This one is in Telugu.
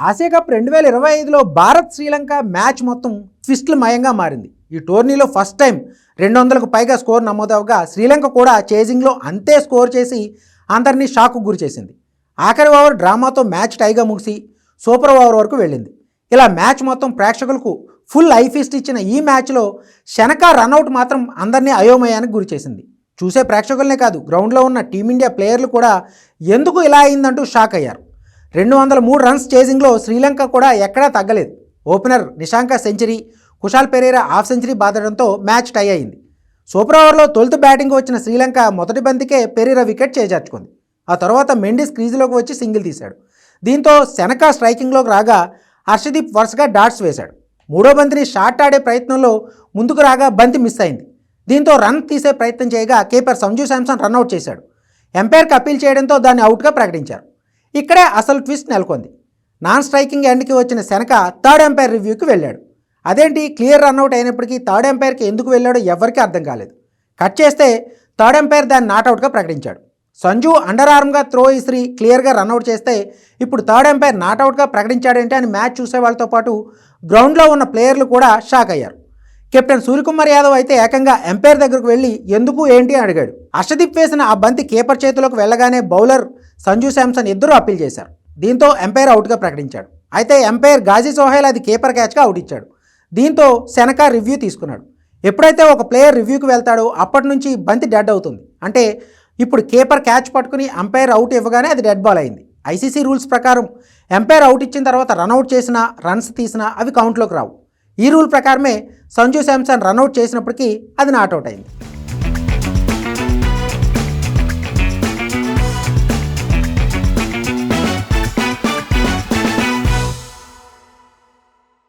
ఆసియా కప్ రెండు వేల ఇరవై ఐదులో భారత్ శ్రీలంక మ్యాచ్ మొత్తం ట్విస్ట్లు మయంగా మారింది. ఈ టోర్నీలో ఫస్ట్ టైం రెండు వందలకు పైగా స్కోర్ నమోదవగా శ్రీలంక కూడా చేజింగ్లో అంతే స్కోర్ చేసి అందరినీ షాక్కు గురి చేసింది. ఆఖరి ఓవర్ డ్రామాతో మ్యాచ్ టైగా ముగిసి సూపర్ ఓవర్ వరకు వెళ్ళింది. ఇలా మ్యాచ్ మొత్తం ప్రేక్షకులకు ఫుల్ ఐఫీస్ట్ ఇచ్చిన ఈ మ్యాచ్లో శనక రన్అట్ మాత్రం అందరినీ అయోమయానికి గురి చేసింది. చూసే ప్రేక్షకులనే కాదు గ్రౌండ్లో ఉన్న టీమిండియా ప్లేయర్లు కూడా ఎందుకు ఇలా అయిందంటూ షాక్ అయ్యారు. రెండు వందల మూడు రన్స్ చేసింగ్లో శ్రీలంక కూడా ఎక్కడా తగ్గలేదు. Opener Nissanka century Kusal Perera half century బాదడంతో match tie అయింది. సూపర్ ఓవర్లో తొలుత బ్యాటింగ్ వచ్చిన శ్రీలంక మొదటి బంతికే పెరీరా వికెట్ చేజార్చుకుంది. ఆ తర్వాత మెండిస్ క్రీజులోకి వచ్చి సింగిల్ తీశాడు. దీంతో శనక స్ట్రైకింగ్లోకి రాగా హర్షదీప్ వరుసగా డాట్స్ వేశాడు. మూడో బంతిని షాట్ ఆడే ప్రయత్నంలో ముందుకు రాగా బంతి మిస్ అయింది. దీంతో రన్ తీసే ప్రయత్నం చేయగా కీపర్ సంజు శాంసన్ రన్అట్ చేశాడు. ఎంపైర్కి అప్పీల్ చేయడంతో దాన్ని అవుట్గా ప్రకటించారు. ఇక్కడే అసలు ట్విస్ట్ నెలకొంది. నాన్ స్ట్రైకింగ్ ఎండ్కి వచ్చిన శనక థర్డ్ ఎంపైర్ రివ్యూకి వెళ్ళాడు. అదేంటి? క్లియర్ రన్అట్ అయినప్పటికీ థర్డ్ ఎంపైర్కి ఎందుకు వెళ్ళాడో ఎవరికీ అర్థం కాలేదు. కట్ చేస్తే థర్డ్ ఎంపైర్ దాన్ని నాట్అవుట్గా ప్రకటించాడు. సంజు అండర్ ఆర్మ్గా త్రో ఇస్త్రీ క్లియర్గా రన్అట్ చేస్తే ఇప్పుడు థర్డ్ ఎంపైర్ నాట్అవుట్గా ప్రకటించాడంటే అని మ్యాచ్ చూసే వాళ్ళతో పాటు గ్రౌండ్లో ఉన్న ప్లేయర్లు కూడా షాక్ అయ్యారు. కెప్టెన్ సూర్యకుమార్ యాదవ్ అయితే ఏకంగా ఎంపైర్ దగ్గరకు వెళ్ళి ఎందుకు ఏంటి అని అడిగాడు. అర్షదీప్ వేసిన ఆ బంతి కీపర్ చేతిలోకి వెళ్ళగానే బౌలర్ సంజు శాంసన్ ఇద్దరు అప్పీల్ చేశారు. దీంతో ఎంపైర్ అవుట్గా ప్రకటించాడు. అయితే ఎంపైర్ గాజీ సోహెల్ అది కీపర్ క్యాచ్గా అవుట్ ఇచ్చాడు. దీంతో శనక రివ్యూ తీసుకున్నాడు. ఎప్పుడైతే ఒక ప్లేయర్ రివ్యూకి వెళ్తాడో అప్పటి నుంచి బంతి డెడ్ అవుతుంది. అంటే ఇప్పుడు కీపర్ క్యాచ్ పట్టుకుని అంపైర్ అవుట్ ఇవ్వగానే అది డెడ్ బాల్ అయింది. ఐసీసీ రూల్స్ ప్రకారం ఎంపైర్ అవుట్ ఇచ్చిన తర్వాత రన్అట్ చేసినా రన్స్ తీసినా అవి కౌంట్లోకి రావు. ఈ రూల్ ప్రకారమే సంజు శాంసన్ రన్అట్ చేసినప్పటికీ అది నాట్అవుట్ అయింది.